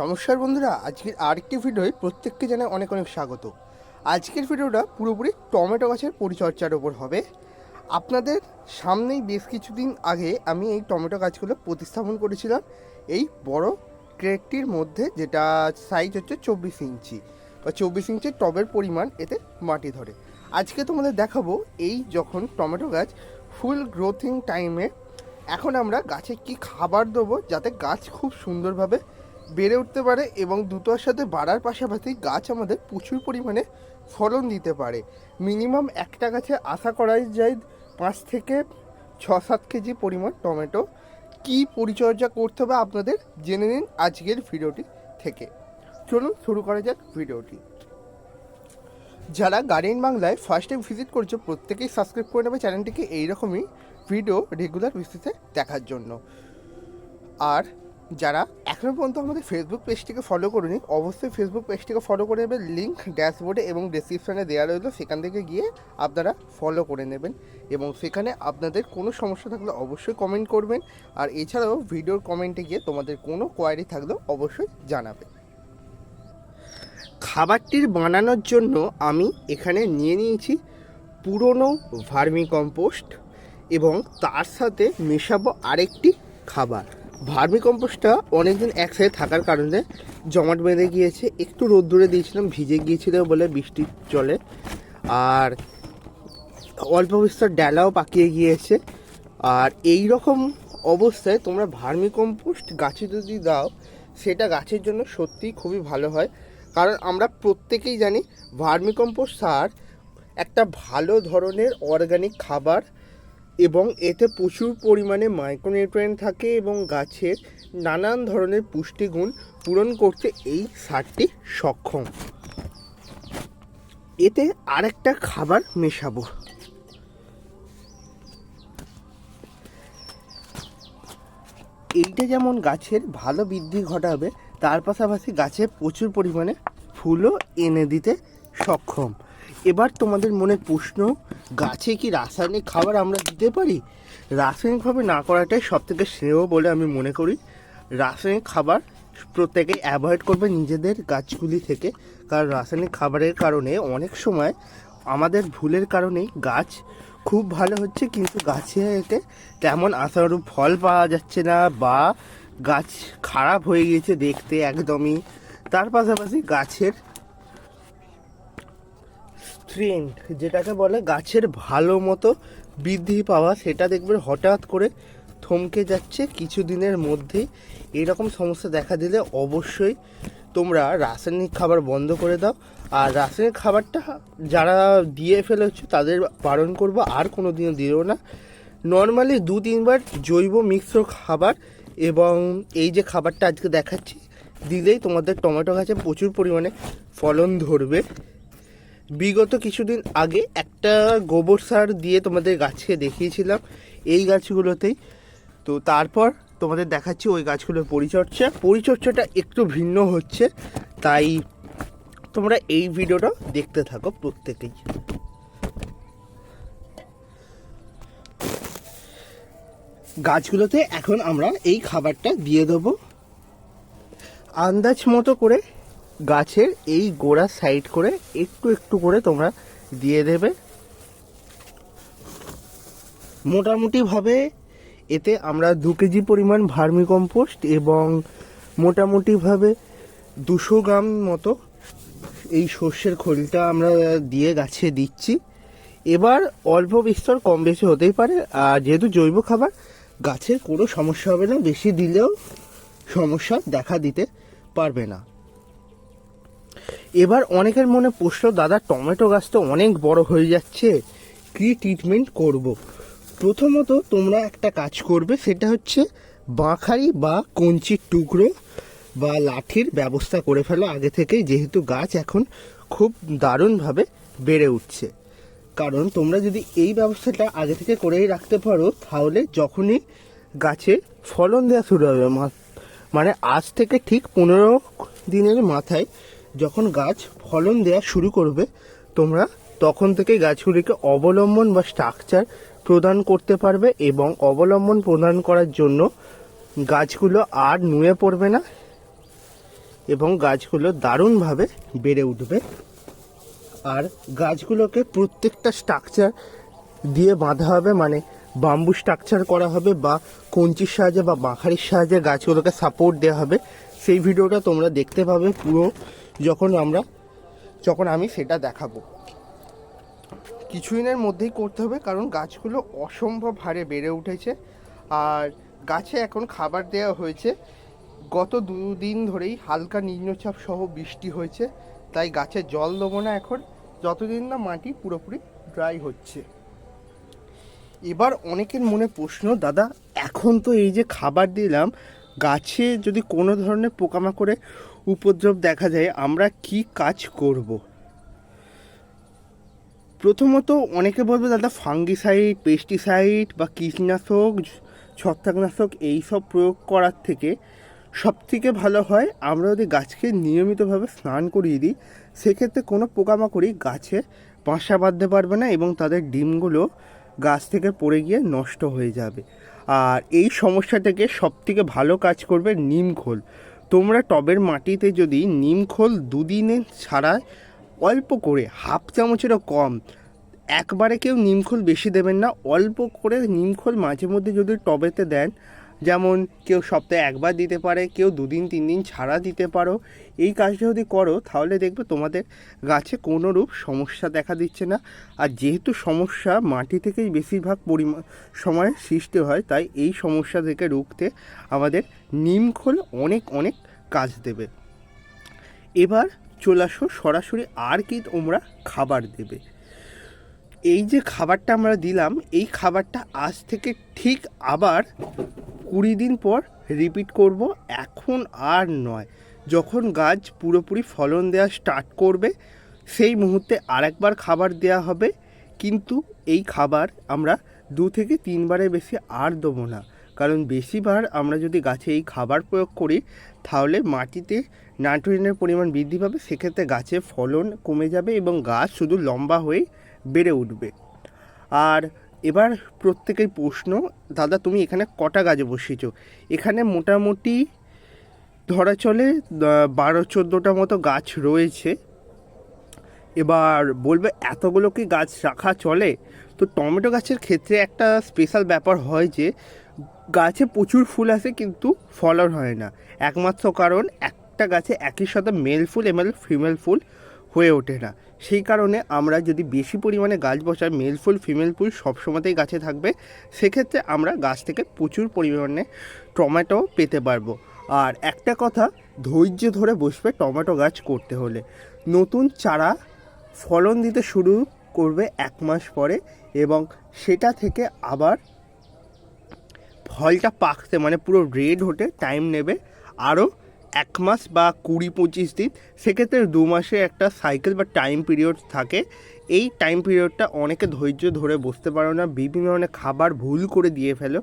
নমস্কার বন্ধুরা, আজকের আরেকটি ভিডিওয় প্রত্যেককে জানাই অনেক অনেক স্বাগত। আজকের ভিডিওটা পুরোপুরি টমেটো গাছের পরিচর্যার ওপর হবে। আপনাদের সামনেই বেশ কিছুদিন আগে আমি এই টমেটো গাছগুলো প্রতিস্থাপন করেছিলাম। এই বড় ক্রেটটির মধ্যে যেটা সাইজ হচ্ছে চব্বিশ ইঞ্চি। বা চব্বিশ ইঞ্চির টবের পরিমাণ এতে মাটি ধরে। আজকে তোমাদের দেখাবো এই যখন টমেটো গাছ ফুল গ্রোথিং টাইমে এখন আমরা গাছে কি খাবার দেবো যাতে গাছ খুব সুন্দরভাবে বেড়ে উঠতে পারে এবং দ্রুতর সাথে বাড়ার পাশাপাশি গাছ আমাদের প্রচুর পরিমাণে ফলন দিতে পারে। মিনিমাম একটা গাছে আশা করাই যায় পাঁচ থেকে ছ সাত কেজি পরিমাণ টমেটো। কি পরিচর্যা করতে হবে আপনাদের জেনে নিন আজকের ভিডিওটি থেকে। চলুন শুরু করা যাক ভিডিওটি। যারা গার্ডেন বাংলায় ফার্স্ট টাইম ভিজিট করছে, প্রত্যেকেই সাবস্ক্রাইব করে নেবে চ্যানেলটিকে এইরকমই ভিডিও রেগুলার ভিত্তিতে দেখার জন্য। আর যারা এখনও পর্যন্ত আমাদের ফেসবুক পেজটিকে ফলো করুনি, অবশ্যই ফেসবুক পেজটিকে ফলো করে নেবেন। লিঙ্ক ড্যাশবোর্ডে এবং ডিসক্রিপশানে দেওয়া রইল সেখান থেকে গিয়ে আপনারা ফলো করে নেবেন এবং সেখানে আপনাদের কোনো সমস্যা থাকলে অবশ্যই কমেন্ট করবেন। আর এছাড়াও ভিডিওর কমেন্টে গিয়ে তোমাদের কোনো কোয়ারি থাকলেও অবশ্যই জানাবে। খাবারটির বানানোর জন্য আমি এখানে নিয়ে নিয়েছি পুরনো ভার্মি কম্পোস্ট এবং তার সাথে মেশাবো আরেকটি খাবার। ভার্মি কম্পোস্টটা অনেকদিন একসাথে থাকার কারণে জমাট বেঁধে গিয়েছে। একটু রোদ্দুরে দিয়েছিলাম, ভিজে গিয়েছিল বলে বৃষ্টির জলে আর অল্প বিস্তর ডেলাও পাকিয়ে গিয়েছে। আর এই রকম অবস্থায় তোমরা ভার্মি কম্পোস্ট গাছে যদি দাও, সেটা গাছের জন্য সত্যিই খুবই ভালো হয়। কারণ আমরা প্রত্যেকেই জানি ভার্মি কম্পোস্ট সার একটা ভালো ধরনের অর্গানিক খাবার এবং এতে প্রচুর পরিমাণে মাইক্রোনিউট্রিয়েন্ট থাকে এবং গাছের নানান ধরনের পুষ্টিগুণ পূরণ করতে এই সারটি সক্ষম। এতে আরেকটা খাবার মেশাবো। এইটা যেমন গাছের ভালো বৃদ্ধি ঘটাবে, তার পাশাপাশি গাছে প্রচুর পরিমাণে ফুলও এনে দিতে সক্ষম। এবার তোমাদের মনে প্রশ্ন, গাছে কি রাসায়নিক খাবার আমরা দিতে পারি? রাসায়নিকভাবে না করাটাই সব থেকে শ্রেয় বলে আমি মনে করি। রাসায়নিক খাবার প্রত্যেকে অ্যাভয়েড করবে নিজেদের গাছগুলি থেকে, কারণ রাসায়নিক খাবারের কারণে অনেক সময় আমাদের ভুলের কারণেই গাছ খুব ভালো হচ্ছে, কিন্তু গাছে এতে তেমন আশানুরূপ ফল পাওয়া যাচ্ছে না বা গাছ খারাপ হয়ে গিয়েছে দেখতে একদমই। তার পাশাপাশি গাছের স্ট্রেংথ যেটাকে বলে গাছের ভালো মতো বৃদ্ধি পাওয়া, সেটা দেখবে হঠাৎ করে থমকে যাচ্ছে কিছুদিনের মধ্যেই। এরকম সমস্যা দেখা দিলে অবশ্যই তোমরা রাসায়নিক খাবার বন্ধ করে দাও। আর রাসায়নিক খাবারটা যারা দিয়ে ফেলেছো, তাদের বারণ করব, আর কোনো দিনও দিও না। নর্মালি দু তিনবার জৈব মিশ্র খাবার এবং এই যে খাবারটা আজকে দেখাচ্ছি, দিলেই তোমাদের টমেটো গাছে প্রচুর পরিমাণে ফলন ধরবে। বিগত কিছুদিন আগে একটা গোবর সার দিয়ে তোমাদের গাছে দেখিয়েছিলাম। এই গাছগুলোতেই। তো তারপর তোমাদের দেখাচ্ছি ওই গাছগুলোর পরিচর্যা। পরিচর্যাটা একটু ভিন্ন হচ্ছে, তাই তোমরা এই ভিডিওটা দেখতে থাকো প্রত্যেকেই। গাছগুলোতে এখন আমরা এই খাবারটা দিয়ে দেবো। আন্দাজ মতো করে গাছের এই গোড়া সাইড করে একটু একটু করে তোমরা দিয়ে দেবে। মোটামুটিভাবে এতে আমরা দু কেজি পরিমাণ ভার্মি কম্পোস্ট এবং মোটামুটিভাবে দুশো গ্রাম মতো এই সর্ষের খোলটা আমরা দিয়ে গাছে দিচ্ছি। এবার অল্প বিস্তর কম বেশি হতেই পারে, আর যেহেতু জৈব খাবার, গাছের কোনো সমস্যা হবে না, বেশি দিলেও সমস্যা দেখা দিতে পারবে না। এবার অনেকের মনে প্রশ্ন, দাদা, টমেটো গাছ তো অনেক বড় হয়ে যাচ্ছে, কি ট্রিটমেন্ট করব। প্রথমত তোমরা একটা কাজ করবে, সেটা হচ্ছে বাঁখারি বা কঞ্চির টুকরো বা লাঠির ব্যবস্থা করে ফেলো আগে থেকেই, যেহেতু গাছ এখন খুব দারুণভাবে বেড়ে উঠছে কারণ তোমরা যদি এই ব্যবস্থাটা আগে থেকে করেই রাখতে পারো, তাহলে যখনই গাছে ফলন দেওয়া শুরু হবে মানে আজ থেকে ঠিক পনেরো দিনের মাথায় যখন গাছ ফলন দেওয়া শুরু করবে, তোমরা তখন থেকে গাছগুলিকে অবলম্বন বা স্ট্রাকচার প্রদান করতে পারবে এবং অবলম্বন প্রদান করার জন্য গাছগুলো আর নুয়ে পড়বে না এবং গাছগুলো দারুণভাবে বেড়ে উঠবে। আর গাছগুলোকে প্রত্যেকটা স্ট্রাকচার দিয়ে বাঁধা হবে মানে বাম্বু স্ট্রাকচার করা হবে বা কঞ্চির সাহায্যে বা বাঁখারির সাহায্যে গাছগুলোকে সাপোর্ট দেওয়া হবে। সেই ভিডিওটা তোমরা দেখতে পাবে পুরো যখন আমরা, যখন আমি সেটা দেখাবো। কিছুদিনের মধ্যেই করতে হবে, কারণ গাছগুলো অসম্ভব হারে বেড়ে উঠেছে। আর গাছে এখন খাবার দেওয়া হয়েছে। গত দুদিন ধরেই হালকা নিম্নচাপ সহ বৃষ্টি হয়েছে। তাই গাছে জল দেবো না এখন। যতদিন না মাটি পুরোপুরি ড্রাই হচ্ছে। এবার অনেকের মনে প্রশ্ন, দাদা, এখন তো এই যে খাবার দিলাম, গাছে যদি কোনো ধরনের পোকামাকড়ে উপদ্রব দেখা যায়, আমরা কি কাজ করব? প্রথমত অনেকে বলবে, দাদা, ফাঙ্গিসাইড, পেস্টিসাইড বা কীটনাশক, ছত্রাকনাশক এইসব প্রয়োগ করার থেকে সব থেকে ভালো হয়, আমরা যদি গাছকে নিয়মিতভাবে স্নান করিয়ে দিই, সেক্ষেত্রে কোনো পোকামাকড়ি গাছে বাসা বাঁধতে পারবে না এবং তাদের ডিমগুলো গাছ থেকে পড়ে গিয়ে নষ্ট হয়ে যাবে। আর এই সমস্যা থেকে সব থেকে ভালো কাজ করবে নিমখোল তোমরা টবের মাটিতে যদি নিমখোল দুদিনে ছাড়া অল্প করে, হাফ চামচেরও কম, একবারে কেউ নিমখোল বেশি দেবেন না, অল্প করে নিমখোল মাঝে মধ্যে যদি টবেতে দেন যেমন কেউ সপ্তাহে একবার দিতে পারে, কেউ দুদিন তিন দিন ছাড়া দিতে পারো। এই কাজটা যদি করো, তাহলে দেখবে তোমাদের গাছে কোনো রূপ সমস্যা দেখা দিচ্ছে না। আর যেহেতু সমস্যা, মাটি থেকেই বেশিরভাগ পরিমাণ সময় সৃষ্টি হয়, তাই এই সমস্যা থেকে রুখতে আমাদের নিমখোল অনেক অনেক কাজ দেবে। এবার চলে আসো, সরাসরি আর কি তোমরা খাবার দেবে। এই যে খাবারটা আমরা দিলাম, এই খাবারটা আজ থেকে ঠিক আবার কুড়ি দিন পর রিপিট করব, এখন আর নয়। যখন গাছ পুরোপুরি ফলন দেওয়া স্টার্ট করবে, সেই মুহূর্তে আরেকবার খাবার দেওয়া হবে, কিন্তু এই খাবার আমরা দু থেকে তিনবারের বেশি আর দেবো না। কারণ বেশিবার আমরা যদি গাছে এই খাবার প্রয়োগ করি, তাহলে মাটিতে নাইট্রোজেনের পরিমাণ বৃদ্ধি পাবে, সেক্ষেত্রে গাছে ফলন কমে যাবে এবং গাছ শুধু লম্বা হয়ে বেড়ে উঠবে। আর এবার প্রত্যেকের প্রশ্ন, দাদা তুমি এখানে কটা গাছে বসিয়েছ? এখানে মোটামুটি ধরা চলে বারো চোদ্দোটা মতো গাছ রয়েছে। এবার বলবে এতগুলো কি গাছ রাখা চলে? তো টমেটো গাছের ক্ষেত্রে একটা স্পেশাল ব্যাপার হয় যে, গাছে প্রচুর ফুল আসে কিন্তু ফলন হয় না। একমাত্র কারণ একটা গাছে একই সাথে মেল ফুল এবং ফিমেল ফুল হয়ে ওঠে না। সেই কারণে আমরা যদি বেশি পরিমাণে গাছ বসাই মেল ফুল ফিমেল ফুল সবসময়তেই গাছে থাকবে, সেক্ষেত্রে আমরা গাছ থেকে প্রচুর পরিমাণে টমেটো পেতে পারব। আর একটা কথা, ধৈর্য ধরে বসবে টমেটো গাছ করতে হলে। নতুন চারা ফলন দিতে শুরু করবে এক মাস পরে এবং সেটা থেকে আবার ফলটা পাকতে মানে পুরো রেড হতে টাইম নেবে। আরও এক মাস বা কুড়ি পঁচিশ দিন, সেক্ষেত্রে দু মাসে একটা সাইকেল বা টাইম পিরিয়ড থাকে। এই টাইম পিরিয়ডটা অনেকে ধৈর্য ধরে বসতে পারো না, বিভিন্ন ধরনের খাবার ভুল করে দিয়ে ফেলো।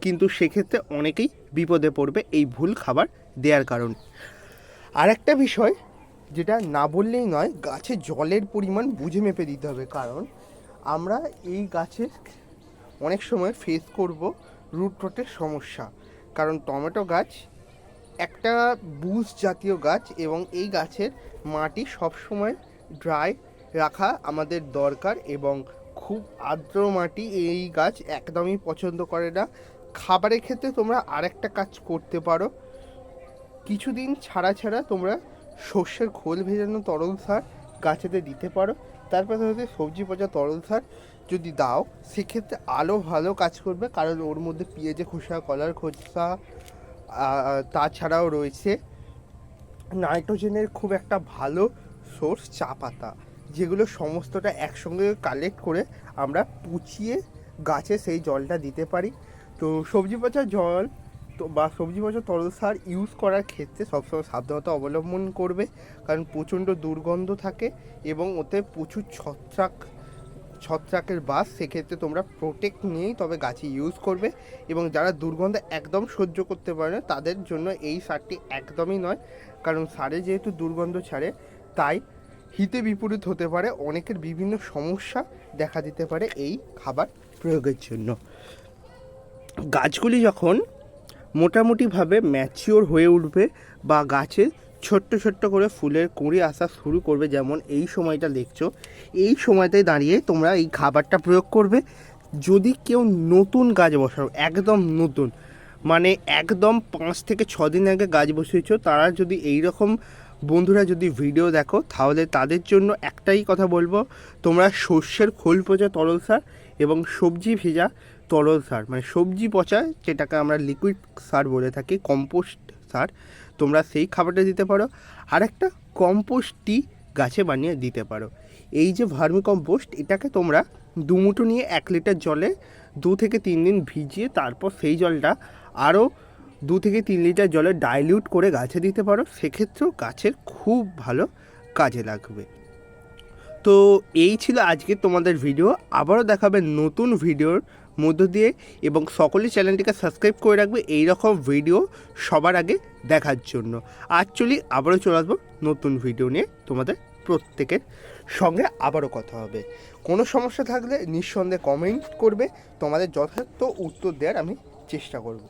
কিন্তু সেক্ষেত্রে অনেকেই বিপদে পড়বে এই ভুল খাবার দেওয়ার কারণে। আরেকটা বিষয়, যেটা না বললেই নয়, গাছে জলের পরিমাণ বুঝে মেপে দিতে হবে। কারণ আমরা এই গাছের অনেক সময় ফেস করব রুট রটের সমস্যা। কারণ টমেটো গাছ একটা বুশ জাতীয় গাছ এবং এই গাছের মাটি সবসময় ড্রাই রাখা আমাদের দরকার এবং খুব আর্দ্র মাটি এই গাছ একদমই পছন্দ করে না। খাবারের ক্ষেত্রে তোমরা আরেকটা কাজ করতে পারো। কিছুদিন ছাড়া ছাড়া তোমরা সর্ষের খোল ভেজানো তরল সার গাছেতে দিতে পারো। তারপর হচ্ছে সবজি পচা তরল সার যদি দাও, সেক্ষেত্রে আলো ভালো কাজ করবে, কারণ ওর মধ্যে পেঁয়াজে খোসা, কলার খোসা তাছাড়াও রয়েছে নাইট্রোজেনের খুব একটা ভালো সোর্স চা পাতা, যেগুলো সমস্তটা একসঙ্গে কালেক্ট করে আমরা পুচিয়ে গাছে সেই জলটা দিতে পারি। তো সবজি পচা জল তো বা সবজি পচা তরল সার ইউজ করার ক্ষেত্রে সবসময় সাবধানতা অবলম্বন করবে, কারণ প্রচণ্ড দুর্গন্ধ থাকে এবং ওতে প্রচুর ছত্রাক ছত্রাকের বাস, সেক্ষেত্রে তোমরা প্রোটেক্ট নিয়েই তবে গাছে ইউজ করবে এবং যারা দুর্গন্ধ একদম সহ্য করতে পারে না, তাদের জন্য এই সারটি একদমই নয়। কারণ সারে যেহেতু দুর্গন্ধ ছাড়ে, তাই হিতে বিপরীত হতে পারে, অনেকের বিভিন্ন সমস্যা দেখা দিতে পারে এই খাবার প্রয়োগের জন্য। গাছগুলি যখন মোটামুটিভাবে ম্যাচিওর হয়ে উঠবে বা গাছে ছোট্ট ছোট্ট করে ফুলের কুঁড়ি আসা শুরু করবে যেমন এই সময়টা দেখছ। এই সময়টায় দাঁড়িয়ে তোমরা এই খাবারটা প্রয়োগ করবে। যদি কেউ নতুন গাছ বসাও, একদম নতুন মানে একদম পাঁচ থেকে ছ দিন আগে গাছ বসিয়েছো, তারা যদি এই রকম বন্ধুরা যদি ভিডিও দেখো, তাহলে তাদের জন্য একটাই কথা বলব, তোমরা শস্যের খোল পচা তরল সার এবং সবজি ভেজা তরল সার মানে সবজি পচা, যেটাকে আমরা লিকুইড সার বলে থাকি কম্পোস্ট সার তোমরা সেই খাবারটা দিতে পারো। আর একটা কম্পোস্ট টি গাছে বানিয়ে দিতে পারো। এই যে ভার্মি কম্পোস্ট এটাকে তোমরা দুমুটো নিয়ে এক লিটার জলে দু থেকে তিন দিন ভিজিয়ে তারপর সেই জলটা আরও দু থেকে তিন লিটার জলে ডাইলিউট করে গাছে দিতে পারো। সেক্ষেত্রেও গাছের খুব ভালো কাজে লাগবে। তো এই ছিল আজকে তোমাদের ভিডিও আবারও দেখাবে নতুন ভিডিওর মধ্য দিয়ে এবং সকলে চ্যানেলটিকে সাবস্ক্রাইব করে রাখবে এই রকম ভিডিও সবার আগে দেখার জন্য। অ্যাকচুয়ালি আবারও চলে আসব নতুন ভিডিও নিয়ে তোমাদের প্রত্যেকের সঙ্গে আবারও কথা হবে। কোনো সমস্যা থাকলে নিঃসন্দেহে কমেন্ট করবে। তোমাদের যথার্থ উত্তর দেওয়ার আমি চেষ্টা করব।